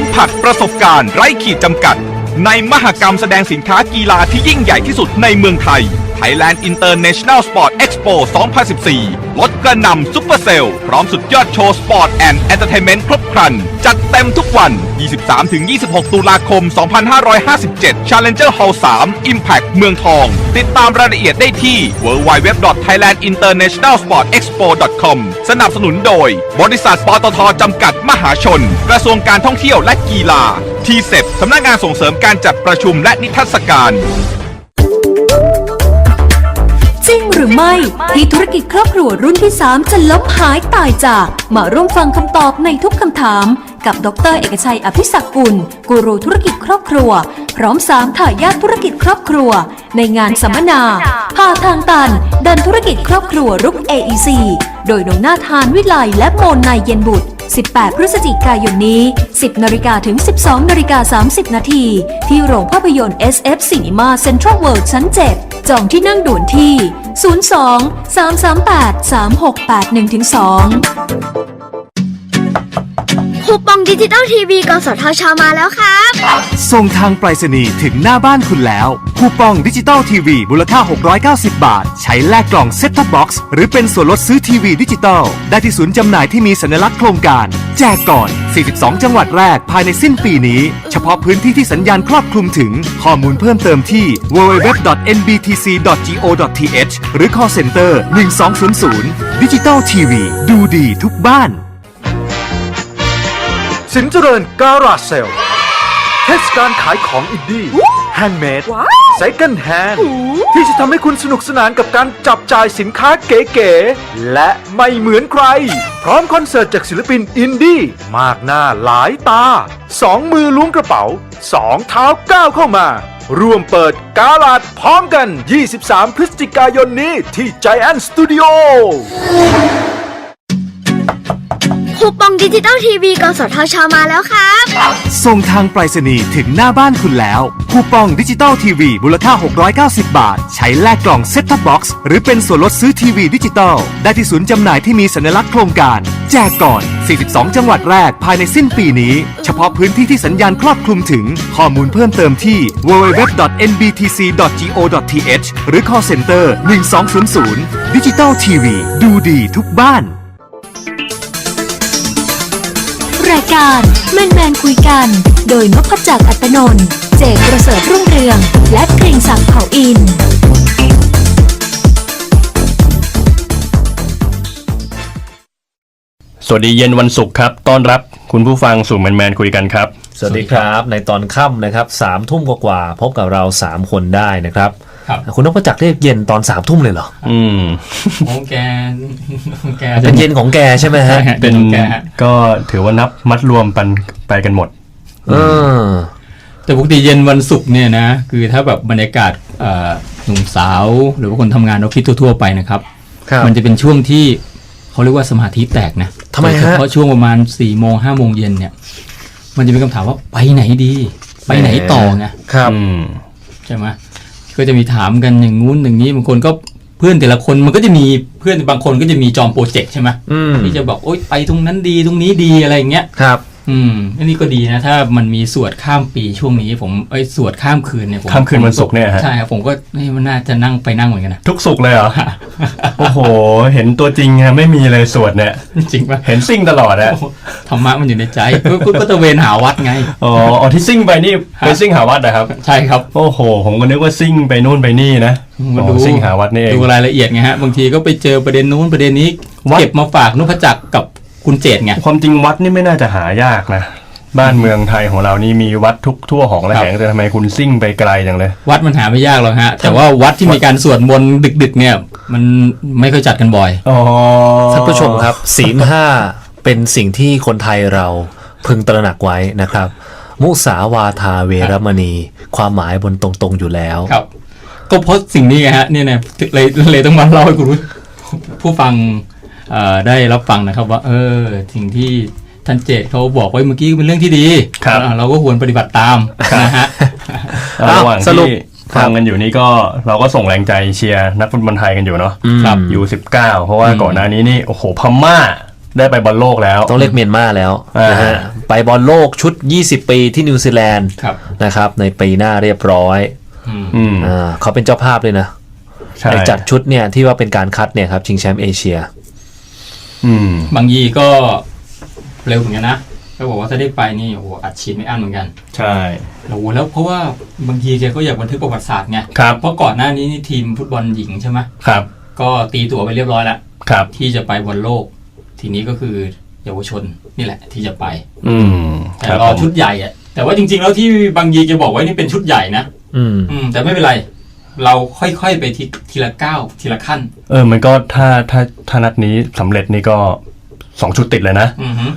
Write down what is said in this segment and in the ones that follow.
มผัสประสบการณ์ไร้ขีดจำกัด ในมหกรรมแสดงสินค้ากีฬาที่ยิ่งใหญ่ที่สุดในเมืองไทย Thailand International Sport Expo 2014 ลดกระนำซุปเปอร์เซลล์พร้อมสุดยอดโชว์สปอร์ตแอนด์เอนเตอร์เทนเมนต์ครบครัน จัดเต็มทุกวัน 23-26 ตุลาคม 2557 Challenger Hall 3 Impact เมืองทอง ติดตามรายละเอียดได้ที่ www.thailandinternationalsportexpo.com สนับสนุนโดย บริษัทปตทจำกัดมหาชน กระทรวงการท่องเที่ยวและกีฬาทีเซ็สำนักงานส่งเสริมการจัดประชุมและนิทรรศการ จริงหรือไม่ ที่ธุรกิจครอบครัวรุ่นที่ 3 จะล้มหายตายจาก มาร่วมฟังคำตอบในทุกคำถาม กับดร เอกชัยอภิศักกุล กูรูธุรกิจครอบครัว พร้อมสามถ่ายาทธุรกิจครอบครัว ในงานสัมมนาพาทางตัน ดันธุรกิจครอบครัวรุก AEC โดยนงนาทานวิไลและโมนนายเย็นบุตร 18 พฤศจิกายนนี้ 10 นาฬิกาถึง 12 นาฬิกา 30 นาทีที่โรงภาพยนตร์ SF Cinema Central World ชั้น 7 จองที่นั่งด่วนที่ 02 338 3681-2 คูปองดิจิตอลทีวีกสทชมาแล้วครับ ส่งทางไปรษณีย์ถึงหน้าบ้านคุณแล้ว คูปองดิจิตอลทีวีมูลค่า 690 บาท ใช้แลกกล่องเซ็ตท็อปบ็อกซ์หรือเป็นส่วนลดซื้อทีวีดิจิตอลได้ที่ศูนย์จำหน่ายที่มีสัญลักษณ์โครงการ แจกก่อน 42 จังหวัดแรกภายในสิ้นปีนี้ เฉพาะพื้นที่ที่สัญญาณครอบคลุมถึงข้อมูลเพิ่มเติมที่ www.nbtc.go.th หรือ call center 1200 ดิจิตอลทีวีดูดีทุกบ้าน สินเจริญการาเซลเทศกาลขายของอินดี้แฮนด์เมดไซเคิลแฮนด์ที่จะทำให้คุณสนุกสนานกับการจับจ่ายสินค้าเก๋ๆและไม่เหมือนใคร พร้อมคอนเสิร์ตจากศิลปินอินดี้มากหน้าหลายตาสองมือล้วงกระเป๋าสองเท้าก้าวเข้ามา ร่วมเปิดกาลาดพร้อมกัน 23 พฤศจิกายนนี้ที่ Giant Studio คูปองดิจิตอลทีวีกสทชมาแล้วครับ ส่งทางไปรษณีย์ถึงหน้าบ้านคุณแล้ว คูปองดิจิตอลทีวีมูลค่า 690 บาท ใช้แลกกล่องเซ็ตท็อปบ็อกซ์หรือเป็นส่วนลดซื้อทีวีดิจิตอลได้ที่ศูนย์จำหน่ายที่มีสัญลักษณ์โครงการ แจกก่อน 42 จังหวัดแรกภายในสิ้นปีนี้ เฉพาะพื้นที่ที่สัญญาณครอบคลุมถึงข้อมูลเพิ่มเติมที่ www.nbtc.go.th หรือ call center 1200 ดิจิตอลทีวีดูดีทุกบ้าน รายการแมนแมนคุยกัน โดยนพจักรอัตนนท์เจกประเสริฐรุ่งเรือง และเกรงศักดิ์เผ่าอิน สวัสดีเย็นวันศุกร์ครับต้อนรับคุณผู้ฟังสู่แมนแมนคุยกันครับ สวัสดีครับในตอนค่ำนะครับสามทุ่มกว่าๆพบกับเรา 3 คนได้นะครับ ครับคุณนพจักรเรียกเย็นตอน3ามทุ่มเลยเหรอ อืมของแกของแกเป็นเย็นของแกใช่ไหมฮะ เป็เป็นนของแกก็ถือว่านับมัดรวมปันไปกันหมด เออ แต่ปกติเย็นวันศุกร์เนี่ยนะ คือถ้าแบบบรรยากาศเอ่อหนุ่มสาว หรือว่าคนทำงานออฟฟิศทั่วๆไปนะครับครับ มันจะเป็นช่วงที่เขาเรียกว่าสมาธิแตกนะทำไมฮะโดยเฉพาะช่วงประมาณ4ี่โมงห้าโมงเย็นเนี่ย มันจะมีคำถามว่าไปไหนดี ไปไหนต่อไงครับอืมใช่ไหม ก็จะมีถามกันอย่างงู้นอย่างนี้บางคนก็เพื่อนแต่ละคนมันก็จะมีเพื่อนบางคนก็จะมีจอมโปรเจกต์ใช่ไหมอืมที่จะบอกโอ๊ยไปตรงนั้นดีตรงนี้ดีอะไรอย่างเงี้ยครับ อืมอันนี้ก็ดีนะ ถ้ามันมีสวดข้ามปีช่วงนี้ผมเอ้ยสวดข้ามคืนเนี่ยผมข้ามคืนวันศุกร์เนี่ยฮะ ใช่ครับผมก็นี่มันน่าจะนั่งไปนั่งเหมือนกันนะ ทุกศุกร์เลยเหรอ โอ้โห เห็นตัวจริงอะไม่มีเลยสวดเนี่ย จริงปะเห็นซิ่งตลอดอะโอ้โหธรรมะมันอยู่ในใจก็ก็ก็ตะเวนหาวัดไง อ๋ออ๋อที่ซิ่งไปนี่ไปซิ่งหาวัดนะครับ ใช่ครับ โอ้โห ผมก็นึกว่าซิ่งไปนู่นไปนี่นะมาอ๋ดูอซิ่งหาวัดนี่เอง ดูรายละเอียดไงฮะ บางทีก็ไปเจอประเด็นนู้นประเด็นนี้ วัด เก็บมาฝากนุพจักรกับ คุณเจตไง ความจริงวัดนี่ไม่น่าจะหายากนะ บ้านเมืองไทยของเรานี่มีวัดทุกทั่วของระแหงแต่ทำไมคุณซิ่งไปไกลจังเลย วัดมันหาไม่ยากหรอกฮะ แต่ว่าวัดที่มีการสวดมนต์ดึก ๆ เนี่ย มันไม่ค่อยจัดกันบ่อยอ๋อท่านผู้ชมครับ ศีลห้าเป็นสิ่งที่คนไทยเราพึงตระหนักไว้นะครับ มุสาวาทาเวรมณี ความหมายบนตรงๆอยู่แล้วครับ ก็เพราะสิ่งนี้ไงฮะเนี่ยนะเลยเลยต้องมาเล่าให้คุณผู้ผู้ฟังเอ่อ ได้รับฟังนะครับว่า เออสิ่งที่ท่านเจตเขาบอกไว้เมื่อกี้เป็นเรื่องที่ดีครับอ่าเราก็ควรปฏิบัติตามนะฮะระหว่างสรุปที่ฟังกันอยู่นี่ก็เราก็ส่งแรงใจเชียร์นักฟุตบอลไทยกันอยู่เนาะครับยูสิบเก้าเพราะว่าอืมก่อนหน้านี้นี่โอ้โหพม่าได้ไปบอลโลกแล้ว ต้องเรียกเมียนมาแล้วอ่านนะฮะไปบอลโลกชุด 20 ปีที่นิวซีแลนด์ครับนะครับ ในปีหน้าเรียบร้อยอืมอืมอ่าเขาเป็นเจ้าภาพเลยนะใช่ไอจัดชุดเนี่ยที่ว่าเป็นการคัดเนี่ยครับชิงแชมป์เอเชียอืม บางยีก็เร็วเหมือนกันนะก็บอกว่าถ้าได้ไปนี่โอ้โหอัดฉีดไม่อั้นเหมือนกัน ใช่โอ้โหแล้วเพราะว่าบางยีแกก็อยากบันทึกประวัติศาสตร์ไงครับเพราะก่อนหน้านี้นี่ทีมฟุตบอลหญิงใช่ไหมครับ ก็ตีตั๋วไปเรียบร้อยแล้วครับ ที่จะไปบอลโลก ทีนี้ก็คือเยาวชนนี่แหละ ที่จะไป อืมแต่ครับรอผมชุดใหญ่อะแต่ว่าจริง ๆ แล้วที่บางยีแกบอกไว้นี่เป็นชุดใหญ่นะอืมอืมแต่ไม่เป็นไร เราค่อยๆไปทีทีละก้าวทีละขั้น เออ มันก็ถ้าถ้าถ้านัดนี้สำเร็จนี่ก็สองชุดติดเลยนะ อือฮึ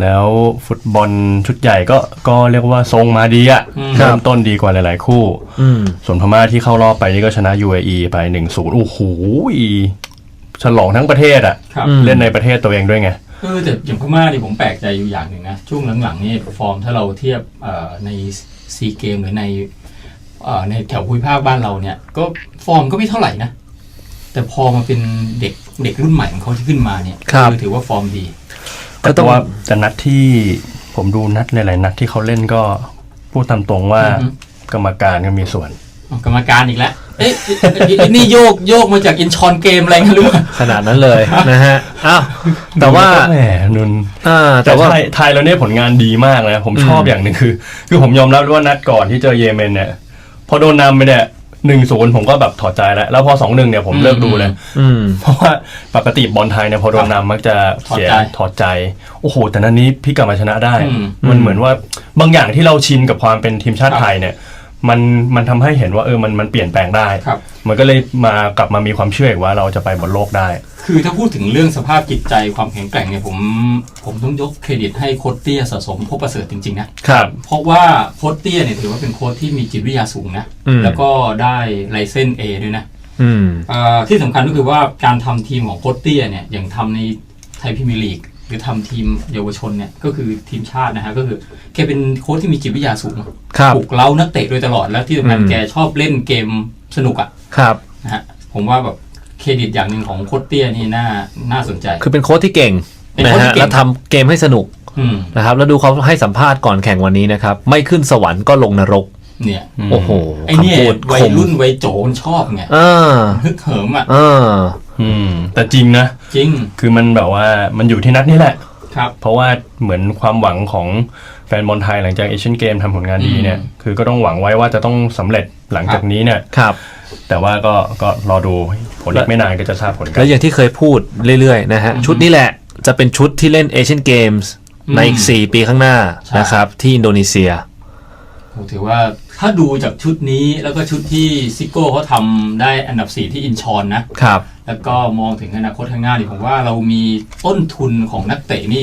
แล้วฟุตบอลชุดใหญ่ก็ก็เรียกว่าทรงมาดีอะอืม เริ่มต้นดีกว่าหลาย ๆ คู่ อืม ส่วนพม่าที่เข้ารอบไปนี่ก็ชนะ UAE ไป1นศูนย์โอ้โหฉลองทั้งประเทศอะครับ อืม เล่นในประเทศตัวเองด้วยไง เออแต่อย่างพม่านี่ผมแปลกใจอยู่อย่างหนึ่งนะ ช่วงหลังๆนี่ฟอร์มถ้าเราเทียบเอ่อในซีเกมหรือในเอ่อ ในแถวภูมิภาคบ้านเราเนี่ย ก็ฟอร์มก็ไม่เท่าไหร่นะ แต่พอมาเป็นเด็กเด็กรุ่นใหม่ของเขาที่ขึ้นมาเนี่ยครับอถือว่าฟอร์มดีก็แต่ต้องว่าแต่นัดที่ผมดูนัดหลายๆนัดที่เขาเล่นก็พูดตามตรงว่าอือฮึกรรมการก็มีส่วนอ๋อกรรมการอีกแล้วเอ๊ะเอ๊ะเอ๊ะนี่โยกโยกมาจากอินชอนเกมอะไรกันหรือเปล่าขนาดนั้นเลยนะฮะอ้าวแต่ว่าแหมนุนอ่าแต่แต่ว่าไทยไทยเราเนี่ยผลงานดีมากนะผมชอบอืมอย่างหนึ่งคือ คือผมยอมรับว่านัดก่อนที่เจอเยเมนเนี่ย พอโดนนำไปเนี่ยหนึ่งศูนย์ผมก็แบบถอดใจแล้ว แล้วพอสองหนึ่งเนี่ยผมเลิกดูเลย อืม เพราะว่าปกติบอลไทยเนี่ยพอโดนนำมักจะเสียถอดใจถอดใจ โอ้โห แต่นันนี้พี่กลับมาชนะได้ อืม มันเหมือนว่าบางอย่างที่เราชินกับความเป็นทีมชาติไทยเนี่ย มันมันทำให้เห็นว่าเออมันมันเปลี่ยนแปลงได้ ครับ มันก็เลยมากลับมามีความเชื่ออีกว่าเราจะไปบอลโลกได้ คือถ้าพูดถึงเรื่องสภาพจิตใจความแข็งแกร่งเนี่ยผมผมต้องยกเครดิตให้โค้ชเตี้ยสะสมพบประเสริฐจริงๆนะครับ เพราะว่าโค้ชเตี้ยเนี่ยถือว่าเป็นโค้ชที่มีจิตวิทยาสูงนะอืม แล้วก็ได้ไลเซนเอด้วยนะอืมเอ่อที่สำคัญก็คือว่าการทำทีมของโค้ชเตี้ยเนี่ยอย่างทำในไทยพรีเมียร์ลีก หรือทำทีมเยาวชนเนี่ยก็คือทีมชาตินะฮะก็คือแกเป็นโค้ชที่มีจิตวิทยาสูงครับปลุกเล้านักเตะโดยตลอดแล้วที่สำคัญอืมแกชอบเล่นเกมสนุกอะครับนะฮะผมว่าแบบเครดิตอย่างหนึ่งของโค้ชเตี้ยนี่น่าน่าสนใจ คือเป็นโค้ชที่เก่งเป็นนะโค้ชที่ฮะเก่งแล้วทำเกมให้สนุกอืมนะครับแล้วดูเขาให้สัมภาษณ์ก่อนแข่งวันนี้นะครับ ไม่ขึ้นสวรรค์ก็ลงนรก เนี่ยอืมโอ้โหไอเนี่ยคำพูดวัคยมรุ่นวัยโจมันชอบไงเออฮึกเหิมอะเออ อืม แต่จริงนะ จริง คือมันแบบว่ามันอยู่ที่นัดนี้แหละ ครับ เพราะว่าเหมือนความหวังของแฟนบอลไทยหลังจากเอเชียนเกมทำผลงานดีเนี่ยอืมคือก็ต้องหวังไว้ว่าจะต้องสำเร็จหลังจากนี้เนี่ย ครับ แต่ว่าก็ก็รอดูผลอีกไม่นานก็จะทราบผลกัแล้น วอย่างที่เคยพูดเรื่อยๆนะฮะ ชุดนี้แหละจะเป็นชุดที่เล่นเอเชียนเกมส์ในอีก 4 ปีข้างหน้าใช่ นะครับ ที่อินโดนีเซียผมถือว่า ถ้าดูจากชุดนี้แล้วก็ชุดที่ซิโก้เขาทำได้อันดับ 4 ที่อินชอนนะ ครับ แล้วก็มองถึงอนาคตข้างหน้าดิผมว่าเรามีต้นทุนของนักเตะนี่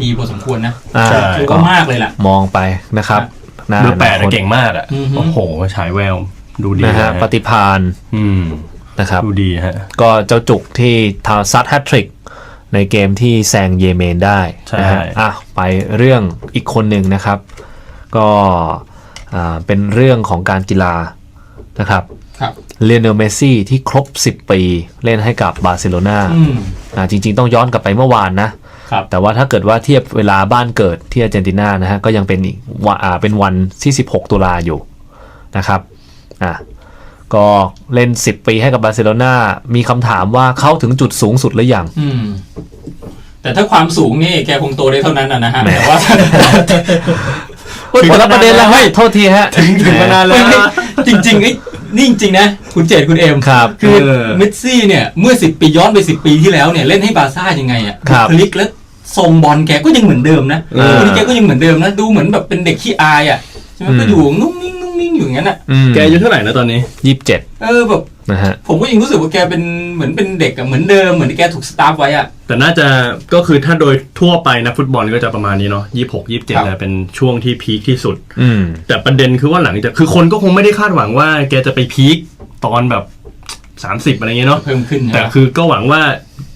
ดีๆพอสมควรนะอ่าใช่ถือก็ว่ามากเลยล่ะ มองไปนะครับหน้าเบอร์แปดอนาคตเก่งมากอะ อือฮึ โอ้โห ฉายแวว ดูดีนะฮะนะปฏิพานอืม นะครับ ดูดีฮะ ก็เจ้าจุกที่ทาซัดแฮตทริกในเกมที่แซงเยเมนได้ใช่นะฮะอะไปเรื่องอีกคนหนึ่งนะครับ ก็อ่า เป็นเรื่องของการกีฬานะครับครับเลียนเนลเมสซี่ที่ครบ 10 ปี เล่นให้กับบาร์เซโลนาอืมอ่าจริง ๆ ต้องย้อนกลับไปเมื่อวานนะครับแต่ว่าถ้าเกิดว่าเทียบเวลาบ้านเกิดที่อาร์เจนตินานะฮะก็ยังเป็นอีกว่าอ่าเป็นวันที่ 16 ตุลาอยู่นะครับอะก็เล่น 10 ปีให้กับบาร์เซโลนามีคำถามว่าเข้าถึงจุดสูงสุดหรือยังอืมแต่ถ้าความสูงนี่แกคงโตได้เท่านั้นนะนะฮะแหมแต่ว่า คนละประเด็นแล้วถึงเฮ้ยโทษทีฮะถึงถึงมานานแล้วไม่ไม่จริงๆไอ้นี่จริงๆนะ คุณเจตคุณเอมครับคือเออเมสซี่เนี่ย เมื่อสิบปีย้อนไปสิบปีที่แล้วเนี่ย เล่นให้บาร์ซ่ายังไงอะครับคลิกแล้วทรงบอลแกก็ยังเหมือนเดิมนะเออวันนี้แกก็ยังเหมือนเดิมนะ ดูเหมือนแบบเป็นเด็กขี้อายอะใช่ไหมก็อยู่นุ่งนิ่ง นุ่งนิ่งอยู่อย่างนั้นอะแกอายุเท่าไหร่นะตอนนี้ยี่สิบเจ็ดเออแบบนะฮะผมก็ยังรู้สึกว่าแกเป็นเหมือนเป็นเด็กอะเหมือนเดิมเหมือนที่แกถูกสตาร์ฟไว้อะแต่น่าจะก็คือถ้าโดยทั่วไปนะฟุตบอลก็จะประมาณนี้เนาะยี่หกยี่สิบเจ็ดครับเนี่ยเป็นช่วงที่พีคที่สุดอืมแต่ประเด็นคือว่าหลังจากคือคนก็คงไม่ได้คาดหวังว่า แกจะไปพีคตอนแบบ30อะไรเงี้ยเนาะเพิ่มขึ้นใช่แต่ไหมคือก็หวังว่า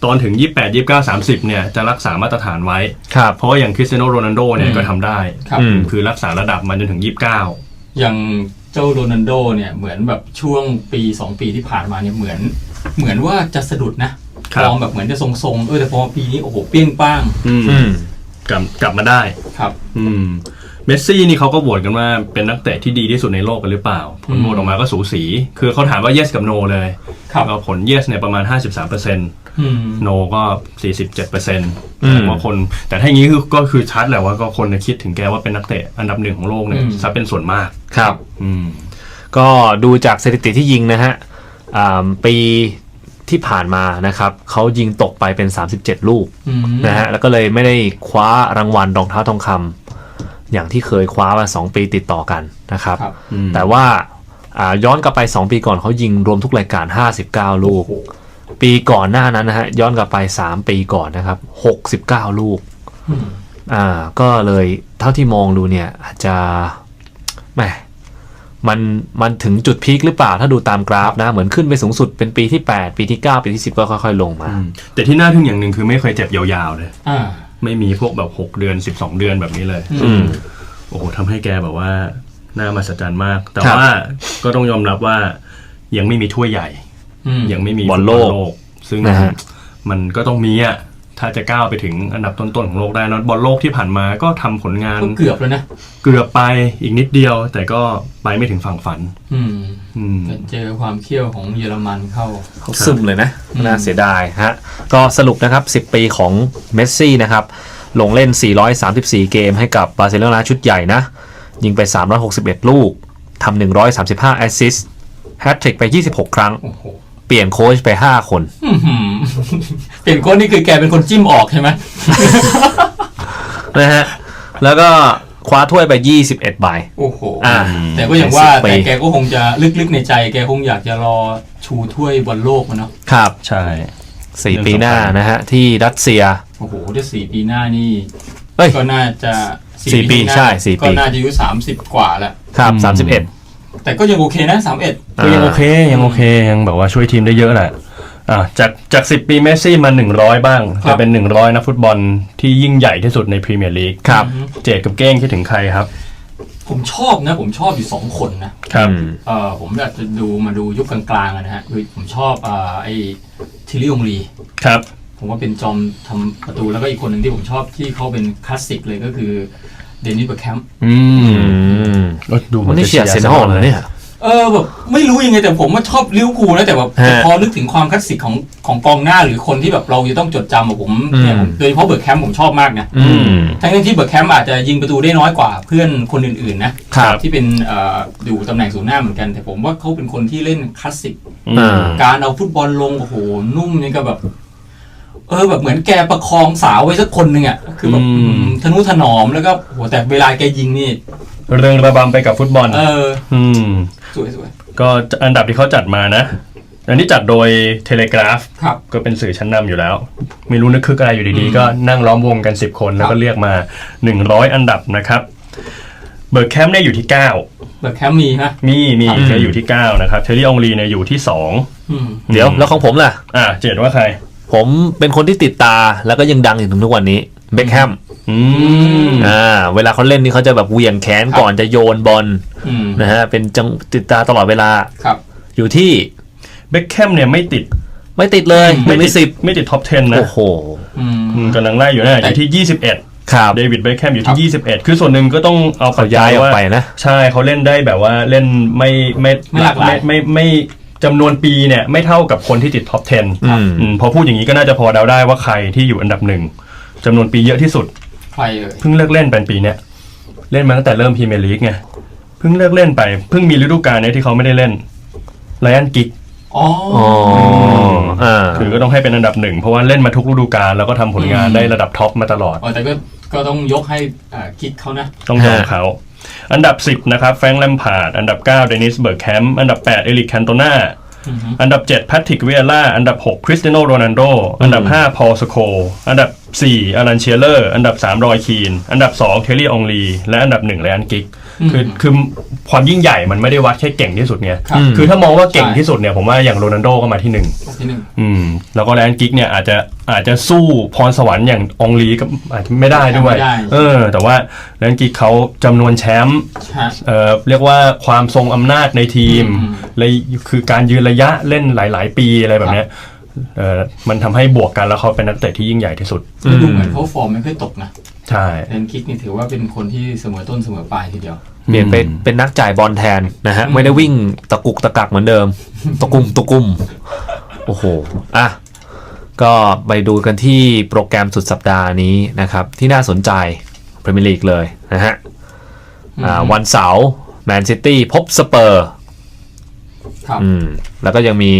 ตอนถึง 28 29 30 เนี่ย จะรักษามาตรฐานไว้ครับเพราะว่าอย่างคริสเตียโนโรนัลโดเนี่ยก็ทำได้ครับอืมคือรักษาระดับมาจนถึง 29 อย่างเจ้าโรนัลโดเนี่ยเหมือนแบบช่วงปีสองปีที่ผ่านมาเนี่ยเหมือน เหมือนว่าจะสะดุดนะครัฟบอร์มแบบเหมือนจะทรงๆเออแต่พอปีนี้โอ้โหเปรี้ยงป้างอืมอืมกลับกลับมาได้ ครับ อืม เมสซี่นี่เขาก็โหวตกันว่าเป็นนักเตะที่ดีที่สุดในโลกกันหรือเปล่า ผลโหวตออกมาก็สูสี คือเขาถามว่า yes กับ no เลยครับแล้วผล yes เนี่ยประมาณ 53%อืม no ก็ 47%อืมแต่ว่าคน แต่ถ้าอย่างนี้คือก็คือชัดแหละว่าก็คนจะคิดถึงแกว่าเป็นนักเตะอันดับหนึ่งของโลกเนี่ยอืมซะเป็นส่วนมากครับอืมก็ดูจากสถิติที่ยิงนะฮะอ่าปีที่ผ่านมานะครับเขายิงตกไปเป็น 37 ลูกอืมนะฮะแล้วก็เลยไม่ได้คว้ารางวัลรองเท้าทองคำ อย่างที่เคยคว้ามา 2 ปีติดต่อกันนะครับครับอืมแต่ว่าอ่าย้อนกลับไป 2 ปีก่อนเขายิงรวมทุกรายการ 59 ลูก ปีก่อนหน้านั้นนะฮะย้อนกลับไป 3 ปีก่อนนะครับ 69 ลูกอืมอ่าก็เลยเท่าที่มองดูเนี่ย อาจจะแหมมันมันถึงจุดพีคหรือเปล่าถ้าดูตามกราฟนะ เหมือนขึ้นไปสูงสุดเป็นปีที่ 8 ปีที่ 9 ปีที่ 10 ก็ค่อย ๆ ลงมาอืมแต่ที่น่าทึ่งอย่างหนึ่งคือไม่เคยเจ็บยาวๆเลยอ่า ไม่มีพวกแบบ6เดือน12เดือนแบบนี้เลยอืมโอ้โหทำให้แกแบบว่าน่ามหัศจรรย์มาก แต่ครับว่าก็ต้องยอมรับว่ายังไม่มีถ้วยใหญ่อืมยังไม่มีบอลโลกฟุตซึ่งนะฮะมันก็ต้องมีอะ ถ้าจะก้าวไปถึงอันดับต้นๆของโลกได้นะบอลโลกที่ผ่านมาก็ทำผลงานก็เกือบแล้วนะเกือบไปอีกนิดเดียว แต่ก็ไปไม่ถึงฝั่งฝัน อืมอืมเจอความเขี้ยวของเยอรมันเข้าเขาซึมเลยนะอืมน่าเสียดายฮะก็สรุปนะครับ 10 ปีของเมสซี่นะครับลงเล่น 434 เกมให้กับบาร์เซโลนาชุดใหญ่นะ ยิงไป 361 ลูกทำ135 แอสซิสต์แฮตทริกไป 26 ครั้งโอ้โหเปลี่ยนโค้ชไป5คนอื้อหือเปลี่ยนคนนี่คือแกเป็นคนจิ้มออกใช่ไหมนะฮะ แล้วก็คว้าถ้วยไป 21ใบโอ้โหอ่าแต่ก็อย่างว่าสิบปีแต่แกก็คงจะลึกๆในใจแกคงอยากจะรอชูถ้วยบอลโลกมาเนาะครับ ใช่4ปีหน้านะฮะ ที่รัสเซีย โอ้โหถ้าสี่ปีหน้านี่เอ้ยก็น่าจะสี่ปีหน้าใช่สี่ปีก็น่าจะอายุสามสิบกว่าแล้ว ครับอืม31 แต่ก็ยังโอเคนะสามเอ็ดก็ยังโอเคยังโอเคยังแบบว่าช่วยทีมได้เยอะแหละอ่าจากจากสิปีเมสซี่มา 100 บ้าง จะเป็น 100 นักฟุตบอลที่ยิ่งใหญ่ที่สุดในพรีเมียร์ลีกครับเจดกับเก้งคิดถึงใครครับ ผมชอบนะ ผมชอบอยู่สองคนนะครับอืมเออผมอยากจะดูมาดูยุคกลางๆอะนะฮะคือผมชอบอ่าไอ้ทิลลี่องลีครับ ผมว่าเป็นจอมทำประตูแล้วก็อีกคนหนึ่งที่ผมชอบที่เขาเป็นคลาสสิกเลยก็คือ เดนิสเบอร์แคมป์อืมอืมก็ดูเหมืวัอนนนี้จะเชียร์เซนอลเลยเนี่ยเออแบบไม่รู้ยังไงแต่ผมว่าชอบลิเวอร์พูลนะแต่แบบฮะแต่พอนึกถึงความคลาสสิกของของกองหน้าหรือคนที่แบบเราจะต้องจดจำอะผมเนี่ยอืมผมโดยเฉพาะเบอร์แคมป์ผมชอบมากนะอืมทั้งที่เบอร์แคมป์อาจจะยิงประตูได้น้อยกว่าเพื่อนคนอื่นๆนะครับที่เป็นเอ่ออยู่ตำแหน่งศูนย์หน้าเหมือนกัน แต่ผมว่าเขาเป็นคนที่เล่นคลาสสิกอืมอ่าการเอาฟุตบอลลงโอ้โหนุ่มนี่ก็แบบ เออแบบเหมือนแกประคองสาวไว้สักคนหนึ่งอะคือแบบอืม ทนุถนอมแล้วก็โอ้โหแต่เวลาแกยิงนี่ เรื่องระบำไปกับฟุตบอลเออ อืม สวยสวยก็อันดับที่เขาจัดมานะ อันนี้จัดโดยเทเลกราฟ ครับ ก็เป็นสื่อชั้นนำอยู่แล้ว ไม่รู้นึกคึกอะไรอยู่ดีอืมๆก็นั่งล้อมวงกัน 10 คน แล้วครัก็บเรียกมา 100 อันดับนะครับ เบิร์กแคมป์เนี่ยอยู่ที่9เบอร์แคมป์มีฮะ มีมีอืมจะอยู่ที่ 9 นะครับเทอรี่องลีเนี่ยอยู่ที่ 2 อืม เดี๋ยวแล้วของผมล่ะ อ่าเจ็ดว่าใคร ผมเป็นคนที่ติดตาแล้วก็ยังดังอยู่ถึงทุกวันนี้เบคแฮมอืมอ่าเวลาเขาเล่นนี่เขาจะแบบเหวี่ยงแขนก่อนจะโยนบอลอืมนะฮะเป็นจังติดตาตลอดเวลาครับ อยู่ที่เบคแคมเนี่ยไม่ติดไม่ติดเลยหนึ่งในติดสิบไม่ติดท็อป 10 นะโอ้โหอืม อืมกำลังไล่อยู่นะอยู่ที่ 21ครับ เดวิดเบคแคมอยู่ที่ 21 คือส่วนหนึ่งก็ต้องเอาปัเขาจจัย้ายออกว่าไปนะ ใช่เขาเล่นได้แบบว่าเล่นไม่ไม่ไม่หลากหลาย ไม่ไม่ไม่ จำนวนปีเนี่ยไม่เท่ากับคนที่ติดท็อป 10อืม อืมพอพูดอย่างนี้ก็น่าจะพอเดาได้ว่าใครที่อยู่อันดับหนึ่งจำนวนปีเยอะที่สุด ใครเอ่ยเพิ่งเลิกเล่นเป็นปีเนี้ยเล่นมาตั้งแต่เริ่มพรีเมียร์ลีกไงเพิ่งเลิกเล่นไปเพิ่งมีฤดูกาลเนี้ยที่เขาไม่ได้เล่นไลอันกิกอ๋ออ๋ออ่า คือก็ต้องให้เป็นอันดับหนึ่งเพราะว่าเล่นมาทุกฤดูกาลแล้วก็ทำผลงานอืมได้ระดับท็อปมาตลอด อ๋อแต่ก็ก็ต้องยกให้อ่าคิดเขานะ ต้องยอมเขา อันดับ 10 นะครับแฟรงค์แลมพาร์ดอันดับ 9 เดนิสเบิร์กแคมป์อันดับ 8 เอริกแคนโตนาอือฮึอันดับ 7 แพทริกเวียล่า อันดับ 6 คริสเตียโนโรนัลโด อันดับ 5 พอลสโค อันดับ 4อารันเชียเลอร์ อันดับ 3 รอยคีน อันดับ 2 เทลลี่องลี และอันดับ1ไลอันกิก คือคือความยิ่งใหญ่มันไม่ได้วัดแค่เก่งที่สุดไงครับ คือถ้ามองว่าเก่งใช่ที่สุดเนี่ยผมว่าอย่างโรนัลโดก็มาที่หนึ่งที่หนึ่ง อืมแล้วก็ไลอันกิกเนี่ยอาจจะอาจจะสู้พรสวรรค์อย่างองลีก็อาจจะไม่ได้ด้วย ไม่ได้ เออ แต่ว่าไลอันกิกเขาจำนวนแชมป์ ฮะ เอ่อเรียกว่าความทรงอำนาจในทีมอืมเลยคือการยืนระยะเล่นหลาย ๆ ปีอะไรแบบเนี้ยเออมันทำให้บวกกันแล้วเขาเป็นนักเตะที่ยิ่งใหญ่ที่สุดก็ดูเหมือนเขาฟอร์มไม่ค่อยตกนะใช่เรนคิกนี่ถือว่าเป็นคนที่เสมอต้นเสมอปลายทีเดียว เปลี่ยนเป็นเป็นนักจ่ายบอลแทนนะฮะ ไม่ได้วิ่งตะกุกตะกักเหมือนเดิม ตะกุมตะกุมโอ้โหอะก็ไปดูกันที่โปรแกรมสุดสัปดาห์นี้นะครับ ที่น่าสนใจพรีเมียร์ลีกเลยนะฮะอ่าอืมวันเสาร์แมนซิตี้พบสเปอร์ครับอืมแล้วก็ยังมี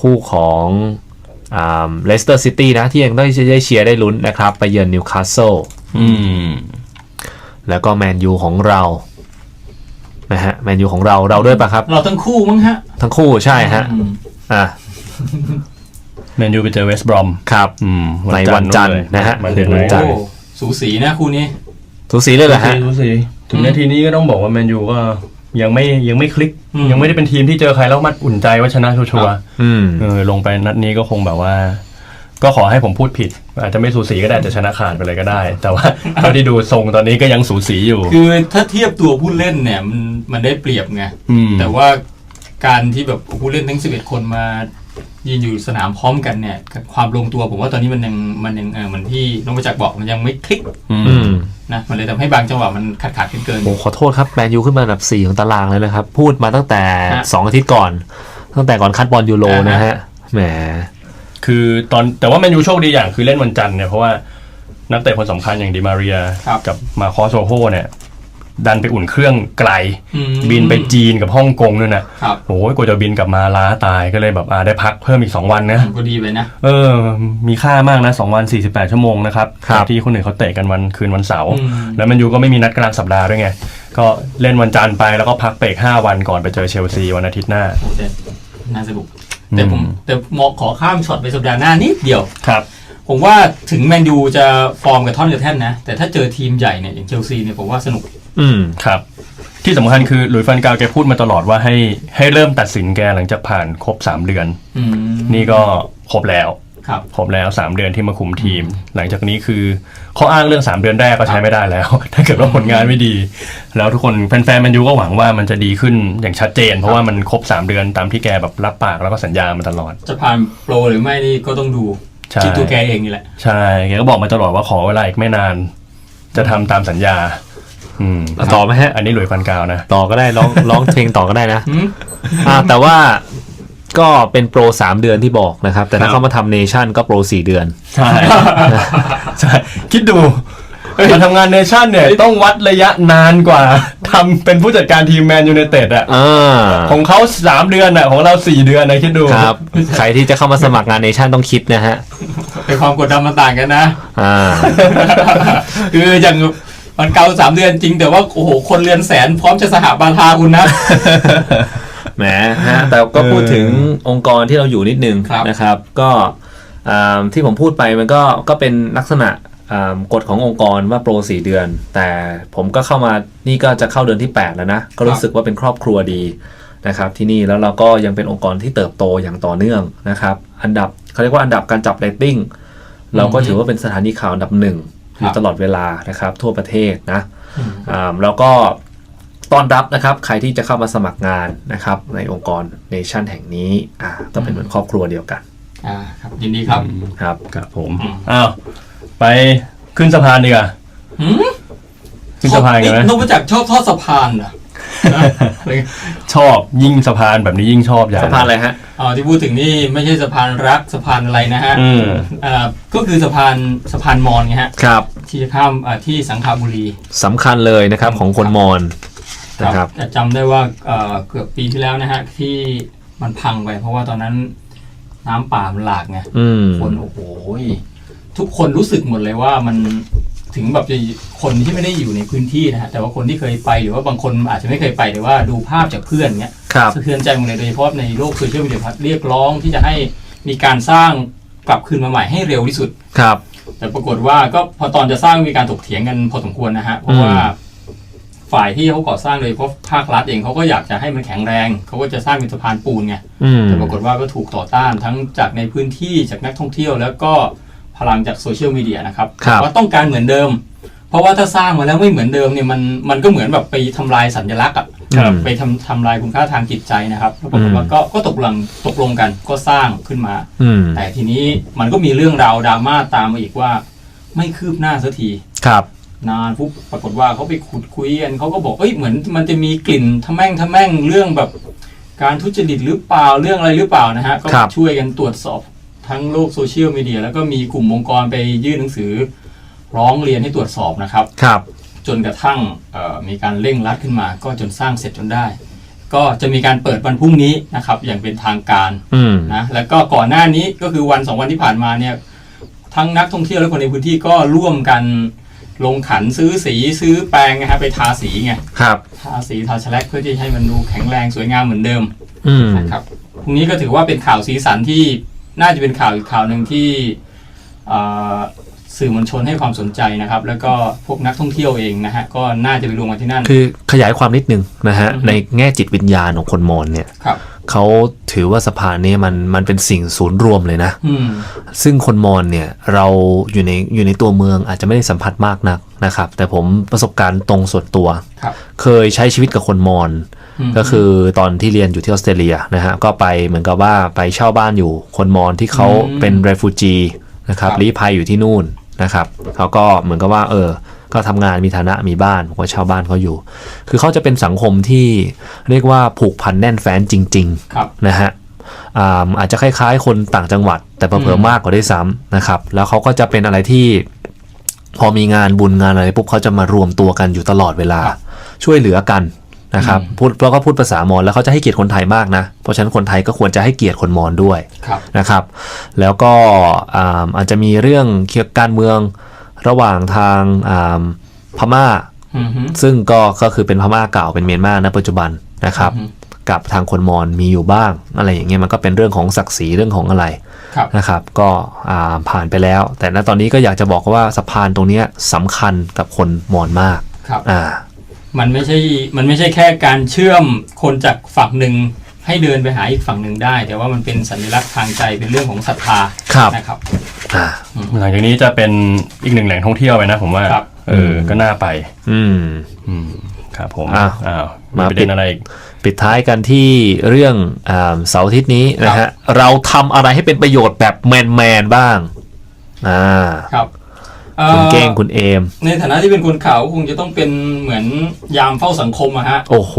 คู่ของเลสเตอร์ซิตี้นะ ที่ยังได้ได้เชียร์ได้ลุ้นนะครับ ไปเยือนนิวคาสเซิลอืมแล้วก็แมนยูของเรา นะฮะแมนยูของเราเราด้วยปะครับ เราทั้งคู่มั้งฮะ ทั้งคู่ใช่ฮะอืมอะแมนยูไปเจอเวสต์บรอมครับอืมในวันจันทร์นะฮะมันถึงวัวันนจัจันนททร์ร์โอ้สูสีนะคู่นี้ทุสีเลยเหรอฮะดูสิถึงนาทีนี้ก็ต้องบอกว่าแมนยูก็ยังไม่ยังไม่คลิกอืมยังไม่ได้เป็นทีมที่เจอใครแล้วมันอุ่นใจว่าชนะชัวร์ๆอืมเออลงไปนัดนี้ก็คงแบบว่า ก็ขอให้ผมพูดผิด อาจจะไม่สูสีก็ได้อาจจะชนะขาดไปเลยก็ได้ แต่ว่าเท่าที่ดูทรงตอนนี้ก็ยังสูสีอยู่ คือถ้าเทียบตัวผู้เล่นเนี่ยมันมันได้เปรียบไงอืม แต่ว่าการที่แบบผู้เล่นทั้ง 11 คนมายืนอยู่สนามพร้อมกันเนี่ย ความลงตัวผมว่าตอนนี้มันยังมันยังเออเหมันที่น้องประจักษ์บอกมันยังไม่คลิกอืมอืมนะมันเลยทำให้บางจังหวะมันขาดขาดเกินเกินโอ้ขอโทษครับแมนยูขึ้นมาอันดับสี่ของตารางเลยนะครับ พูดมาตั้งแต่ ฮะสองอาทิตย์ก่อน ตั้งแต่ก่อนคัดบอลยูโรอ่าฮะ นะฮะแหม คือตอนแต่ว่าแมนยูโชคดีอย่างคือเล่นวันจันทร์เนี่ยเพราะว่านักเตะคนสำคัญอย่างดิมาเรียครับ กับมาคอสโซโฮเนี่ย ดันไปอุ่นเครื่องไกล อืม บินไปจีนกับฮ่องกงด้วยนะครับ โอ้ยกว่าจะบินกลับมาล้าตายก็เลยแบบอ่าได้พักเพิ่มอีก 2 วันนะ ก็ดีไปนะ เออ มีค่ามากนะ 2 วัน 48 ชั่วโมงนะครับครับ ที่คนอื่นเขาเตะกันวันคืนวันเสาร์อืม แล้วแมันยูก็ไม่มีนัดกลางสัปดาห์ด้วยไง ก็เล่นวันจันทร์ไปแล้วก็พักเบรก5วันก่อนไปเจอเชลซีวันอาทิตย์หน้า โอ้แต่น่าสนุก แต่ผมอืมแต่หมอขอข้ามช็อตไปสัปดาห์หน้านิดเดียวครับ ผมว่าถึงแมนยูจะฟอร์มกับท่อนกับแท่นนะ แต่ถ้าเจอทีมใหญ่เนี่ยอย่างเชลซีเนี่ยผมว่าสนุก อืมครับ ที่สำคัญคือหลุยส์ฟันกาลแกพูดมาตลอดว่าให้ให้เริ่มตัดสินแกหลังจากผ่านครบ3เดือนอืมนี่ก็ครบแล้ว ครับครบแล้ว 3 เดือนที่มาคุมทีม หลังจากนี้คือข้ออ้างเรื่อง 3 เดือนแรกก็ใช้ไม่ได้แล้ว ถ้าเกิดว่าผลงานไม่ดี แล้วทุกคนแฟนๆแมนยูก็หวังว่ามันจะดีขึ้นอย่างชัดเจน เพราะว่ามันครบ 3 เดือนตามที่แกแบบรับปากแล้วก็สัญญามาตลอด จะผ่านโปรหรือไม่นี่ก็ต้องดูใช่คิดตัวแกเองนี่แหละใช่แกก็บอกมาตลอดว่าขอเวลาอีกไม่นาน จะทำตามสัญญาอืมต่อไหมฮะ อันนี้หลุยส์ฟันกาลนะ ต่อก็ได้ร้องร้องเพลงต่อก็ได้นะหืมอ่าแต่ว่า ก็เป็นโปรสามเดือนที่บอกนะครับ แต่ถ้าครับเขามาทำเนชั่นก็โปรสี่เดือน ใช่ใช่คิดดูมาทำงานเนชั่นเนี่ย ต้องวัดระยะนานกว่าทำเป็นผู้จัดการทีมแมนยูไนเต็ดอะอ่าของเขาสามเดือนอะของเราสี่เดือนนะคิดดูครับ ใครที่จะเข้ามาสมัครงานเนชั่นต้องคิดนะฮะเป็นความกดดันมันต่างกันนะอ่าคืออย่างมันเกาสามเดือนจริงแต่ว่าโอ้โหคนเรือนแสนพร้อมจะสหบาทาคุณนะ แหมฮะแต่ก็พูดถึงองค์กรที่เราอยู่นิดนึงครับนะครับ ก็อ่าที่ผมพูดไปมันก็ก็เป็นลักษณะอ่ากฎขององค์กรว่าโปรสี่เดือน แต่ผมก็เข้ามานี่ก็จะเข้าเดือนที่ 8 แล้วนะ ก็รู้สึกว่าเป็นครอบครัวดีนะครับ ที่นี่แล้วเราก็ยังเป็นองค์กรที่เติบโตอย่างต่อเนื่องนะครับ อันดับเขาเรียกว่าอันดับการจับเรตติ้งเราก็ถือว่าเป็นสถานีข่าวอันดับหนึ่งอยู่ตลอดเวลานะครับ ทั่วประเทศนะอ่าแล้วก็ ต้อนรับนะครับ ใครที่จะเข้ามาสมัครงานนะครับ ในองค์กรเนชั่นแห่งนี้อ่าก็เป็นเหมือนครอบครัวเดียวกันอ่าครับยินดีครับครับครับผมอืมอ้าวไปขึ้นสะพานดีกว่าหืมขึ้นสะพานกันไหมนกประจักษ์ชอบทอดสะพานเหรอนะอะไรชอบยิ่งสะพานแบบนี้ยิ่งชอบอย่างสะพานอะไรฮะอ๋อที่พูดถึงนี่ไม่ใช่สะพานรักสะพานอะไรนะฮะอืมอ่าก็คือสะพานสะพานมอญไงฮะครับที่จะข้ามอ่าที่สังขบุรีสำคัญเลยนะครับของคนมอญ นะครับแต่จำได้ว่าเอ่อเกือบปีที่แล้วนะฮะที่มันพังไป เพราะว่าตอนนั้นน้ำป่ามันหลากไงอืมคนโอ้โหทุกคนรู้สึกหมดเลยว่ามันถึงแบบจะคนที่ไม่ได้อยู่ในพื้นที่นะฮะแต่ว่าคนที่เคยไปหรือว่าบางคนอาจจะไม่เคยไปแต่ว่าดูภาพจากเพื่อนเนี้ยครับสะเทือนใจหมดเลยโดยเฉพาะในโลกโซเชียลมีเดียพัดเรียกร้องที่จะให้มีการสร้างกลับคืนมาใหม่ให้เร็วที่สุดครับ แต่ปรากฏว่าก็พอตอนจะสร้างมีการถกเถียงกันพอสมควรนะฮะเพราะว่า ฝ่ายที่เขาก่อสร้างโดยเฉพาะภาครัฐเองเขาก็อยากจะให้มันแข็งแรงเขาก็จะสร้างเป็นสะพานปูนไงอืมแต่ปรากฏว่าก็ถูกต่อต้านทั้งจากในพื้นที่จากนักท่องเที่ยว แล้วก็พลังจากโซเชียลมีเดียนะครับครับ ว่าต้องการเหมือนเดิม เพราะว่าถ้าสร้างมาแล้วไม่เหมือนเดิมเนี่ยมันมันก็เหมือนแบบไปทำลายสัญลักษณ์อะครับ ไปทำทำลายคุณค่าทางจิตใจนะครับแล้วปรากฏว่าก็ก็ตกลงตกลงกันก็สร้างขึ้นมา อืมแต่ทีนี้มันก็มีเรื่องราวดราม่าตามมาอีกว่า ไม่คืบหน้าสักที ครับ นานปุ๊บปรากฏว่าเขาไปขุดคุยกันเขาก็บอกเอ้ยเหมือนมันจะมีกลิ่นทะแม่งทะแม่งเรื่องแบบการทุจริตหรือเปล่าเรื่องอะไรหรือเปล่านะฮะก็ครับช่วยกันตรวจสอบทั้งโลกโซเชียลมีเดียแล้วก็มีกลุ่มองค์กรไปยื่นหนังสือร้องเรียนให้ตรวจสอบนะครับครับ จนกระทั่งเอ่อมีการเร่งรัดขึ้นมา ก็จนสร้างเสร็จจนได้ ก็จะมีการเปิดวันพรุ่งนี้นะครับ อย่างเป็นทางการอืมนะแล้วก็ก่อนหน้านี้ก็คือวันสองวันที่ผ่านมาเนี่ยทั้งนักท่องเที่ยวและคนในพื้นที่ก็ร่วมกัน ลงขันซื้อสีซื้อแปรงนะฮะไปทาสีไงครับ ทาสีทาแฉลกเพื่อที่ให้มันดูแข็งแรงสวยงามเหมือนเดิมอืมนะครับพรุ่งนี้ก็ถือว่าเป็นข่าวสีสันที่น่าจะเป็นข่าวอีกข่าวหนึ่งที่เอ่อสื่อมวลชนให้ความสนใจนะครับ แล้วก็พวกนักท่องเที่ยวเองนะฮะก็น่าจะไปรวมกันที่นั่น คือขยายความนิดนึงนะฮะอือฮึในแง่จิตวิญญาณของคนมอญเนี่ยครับ เขาถือว่าสะพานนี้มันมันเป็นสิ่งศูนย์รวมเลยนะอืมซึ่งคนมอญเนี่ยเราอยู่ในอยู่ในตัวเมืองอาจจะไม่ได้สัมผัสมากนักนะครับ แต่ผมประสบการณ์ตรงส่วนตัวครับเคยใช้ชีวิตกับคนมอญมก็คือตอนที่เรียนอยู่ที่ออสเตรเลียนะฮะก็ไปเหมือนกับว่าไปเช่าบ้านอยู่คนมอญที่เขาอืมเป็นเรฟูจีนะครับครับลี้ภัยอยู่ที่นู่นนะครับเขาก็เหมือนกับว่าเออ ก็ทำงานมีฐานะมีบ้านผมก็เช่าบ้านเขาอยู่ คือเขาจะเป็นสังคมที่เรียกว่าผูกพันแน่นแฟ้นจริงๆครับนะฮะอ่าอาจจะคล้ายๆ คนต่างจังหวัด แต่เผลอือมๆมากกว่าได้วยซ้ำนะครับ แล้วเขาก็จะเป็นอะไรที่พอมีงานบุญงานอะไรปุ๊บเขาจะมารวมตัวกันอยู่ตลอดเวลา ช่วยเหลือกันนะครับอืมพูดแล้วก็พูดภาษามอญแล้วเขาจะให้เกียรติคนไทยมากนะ เพราะฉะนั้นคนไทยก็ควรจะให้เกียรติคนมอญด้วยครับนะครับ แล้วก็อ่าอาจจะมีเรื่องเกี่ยวกับการเมือง ระหว่างทางอ่าพม่าอืมฮึซึ่งก็ก็คือเป็นพม่าเก่าเป็นเมียนมาณปัจจุบันนะครับอือฮึกับทางคนมอญมีอยู่บ้าง อะไรอย่างเงี้ยมันก็เป็นเรื่องของศักดิ์ศรีเรื่องของอะไรครับนะครับ ก็อ่าผ่านไปแล้ว แต่ณตอนนี้ก็อยากจะบอกว่าสะพานตรงเนี้ยสำคัญกับคนมอญมากครับอ่ามันไม่ใช่มันไม่ใช่แค่การเชื่อมคนจากฝั่งหนึ่ง ให้เดินไปหาอีกฝั่งหนึ่งได้ แต่ว่ามันเป็นสัญลักษณ์ทางใจเป็นเรื่องของศรัทธาครับ นะครับ อ่า หลังจากนี้จะเป็นอีกหนึ่งแหล่งท่องเที่ยวไปนะผมว่า ครับ เออ ก็น่าไป อืม อืม ครับผมอ้าวอ้าวมามีประเด็นอะไรอีก ปิดท้ายกันที่เรื่องอาเสาร์อาทิตย์นี้นะฮะเราทำอะไรให้เป็นประโยชน์แบบแมนแมนๆบ้าง อ่า ครับคุณอ่อเก้งคุณเอม ในฐานะที่เป็นคนข่าวคงจะต้องเป็นเหมือนยามเฝ้าสังคมอะฮะ โอ้โห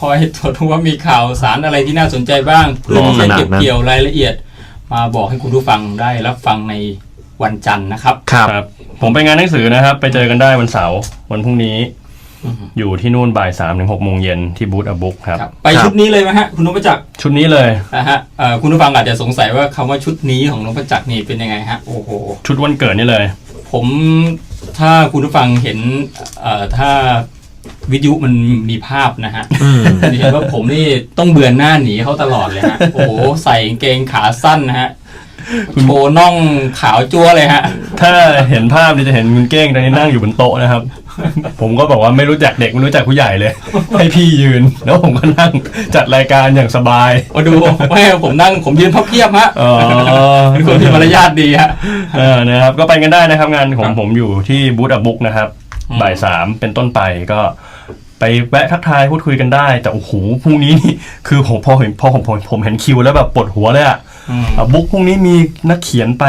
คอยตรวจดูว่ามีข่าวสารอะไรที่น่าสนใจบ้าง เพื่อที่รอขจะนาดนั้นเก็บเกี่ยวรายละเอียด มาบอกให้คุณผู้ฟังได้รับฟังในวันจันทร์นะครับ ครับครับผมไปงานหนังสือนะครับ ไปเจอกันได้วันเสาร์วันพรุ่งนี้อือฮึอยู่ที่นู่นบ่ายสามถึงหกโมงเย็นที่บูธอบุ๊กครับครับไปชุดนี้เลยไหมฮะคุณนพจักรชุดนี้เลยนะฮะเอ่อคุณผู้ฟังอาจจะสงสัยว่าคำว่าชุดนี้ของนพจักรนี่เป็นยังไงฮะโอ้โหชุดวันเกิดนี่เลย ผมถ้าคุณผู้ฟังเห็นเอ่อถ้า วิทยุมันมีภาพนะฮะอืมจะเห็นว่าผมนี่ต้องเบือนหน้าหนีเขาตลอดเลยฮะ โอ้โหใส่กางเกงขาสั้นนะฮะโชว์น่องขาวจั้วเลยฮะ ถ้าเห็นภาพนี่จะเห็นคุณเก้งตอนนี้นั่งอยู่บนโต๊ะนะครับ ผมก็บอกว่าไม่รู้จักเด็กไม่รู้จักผู้ใหญ่เลย ให้พี่ยืน แล้วผมก็นั่งจัดรายการอย่างสบายมาดูไม่ผมนั่งผมยืนพับเพียบฮะอ๋อเป็นคนที่มารยาทดีฮะเออนะครับ ก็ไปกันได้นะครับงานของครับผมอยู่ที่บูธอบุ๊กนะครับอืมบ่ายสามเป็นต้นไปก็ ไปแวะทักทายพูดคุยกันได้ แต่โอ้โหพรุ่งนี้นี่คือผมพอเห็นพอผมผมผมเห็นคิวแล้วแบบปวดหัวเลยอะอืมอะบุ๊กพรุ่งนี้มีนักเขียนไป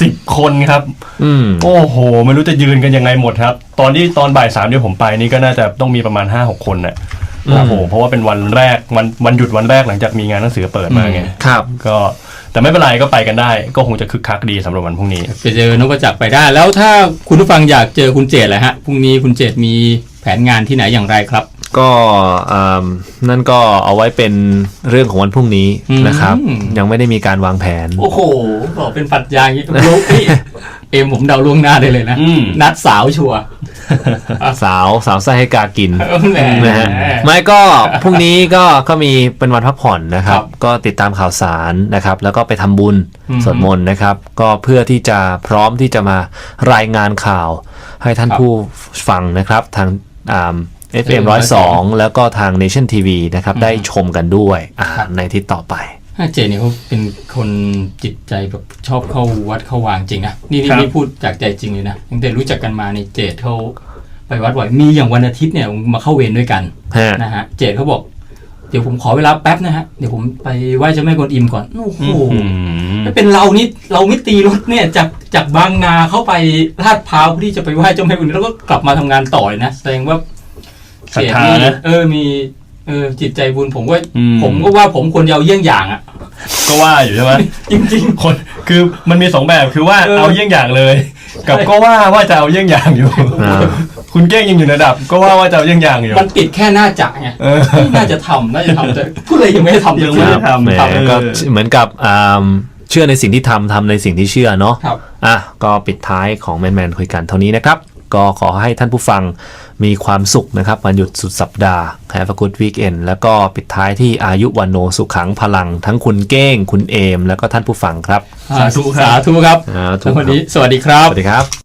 สิบคนครับ อืม โอ้โห ไม่รู้จะยืนกันยังไงหมดครับ ตอนที่ตอนบ่ายสามที่ผมไปนี่ก็น่าจะต้องมีประมาณห้าหกคนน่ะอืมโอ้โหเพราะว่าเป็นวันแรกวันวันหยุดวันแรกหลังจากมีงานหนังสือเปิดมาไงครับ ก็แต่ไม่เป็นไรก็ไปกันได้ ก็คงจะคึกคักดีสำหรับวันพรุ่งนี้ ไปเจอนพจักรไปได้ แล้วถ้าคุณผู้ฟังอยากเจอคุณเจตแหละฮะพรุ่งนี้คุณเจตมี แผนงานที่ไหนอย่างไรครับ ก็อ่านั่นก็เอาไว้เป็นเรื่องของวันพรุ่งนี้อืมนะครับ ยังไม่ได้มีการวางแผน โอ้โหบอกเป็นฝัดยางอย่างนี้รู้พี่เอ็มผมเดาล่วงหน้าได้เลยนะอืมนัดสาวชัวร์สาวสาวไส้ให้กากินแหมนะฮะไม่ก็พรุ่งนี้ก็ก็มีเป็นวันพักผ่อนนะครับครับก็ติดตามข่าวสารนะครับ แล้วก็ไปทำบุญอืมสวดมนต์นะครับ ก็เพื่อที่จะพร้อมที่จะมารายงานข่าว ให้ท่านครับผู้ฟังนะครับทางอ่า FM 102 แล้วก็ทาง Nation TV นะครับอืมได้ชมกันด้วยอ่าครับในอาทิศต่อไปเจตเนี่ยเขาเป็นคนจิตใจแบบชอบเข้าวัดเข้าวางจริงนะนี่นี่ครับนี่พูดจากใจจริงเลยนะตั้งแต่รู้จักกันมานี่เจตเขาไปวัดบ่อยมีอย่างวันอาทิตย์เนี่ยมาเข้าเวรด้วยกันฮะนะฮะเจดเขาบอกเดี๋ยวผมขอเวลาแป๊บนะฮะ เดี๋ยวผมไปไหว้เจ้าแม่กวนอิมก่อน โอ้โหอืมไม่เป็นเรานี่เราไม่ตีรถเนี่ยจากจากบางนาเข้าไปลาดพร้าวเพื่อที่จะไปไหว้เจ้าแม่กวนอิมแล้วก็กลับมาทำงานต่อเลยนะ แสดงว่าศรัทธาเจดนะเออมี เออจิตใจบุญผมว่าอืม ผมก็ว่าผมควรจะเอาเยี่ยงอย่างอะ ก็ว่าอยู่ใช่ไหมจริง คนคือมันมีสองแบบคือว่าเออ เอาเยี่ยงอย่างเลย กับก็ว่าว่าจะเอาเยี่ยงอย่างอยู่ อ่า คุณเก้งยังอยู่ในระดับ ก็ว่าว่าจะเอาเยี่ยงอย่างอยู่ ๆ มันติดแค่หน้าจ่าไงเออไม่น่าจะทำน่าจะทำแต่พูดเลยยังไม่ได้ทำยังไม่ได้ทำแหมครับก็เหมือนกับอ่าเชื่อในสิ่งที่ทำทำในสิ่งที่เชื่อเนาะ ครับ อะก็ปิดท้ายของแมนแมนคุยกันเท่านี้นะครับ ก็ขอให้ท่านผู้ฟัง มีความสุขนะครับวันหยุดสุดสัปดาห์ Have a good weekend แล้วก็ปิดท้ายที่อายุวันโนสุขังพลัง ทั้งคุณเก้ง คุณเอม แล้วก็ท่านผู้ฟังครับ สาธุครับสาธุครับสาธุครับวันนี้สวัสดีครับ สวัสดีครับ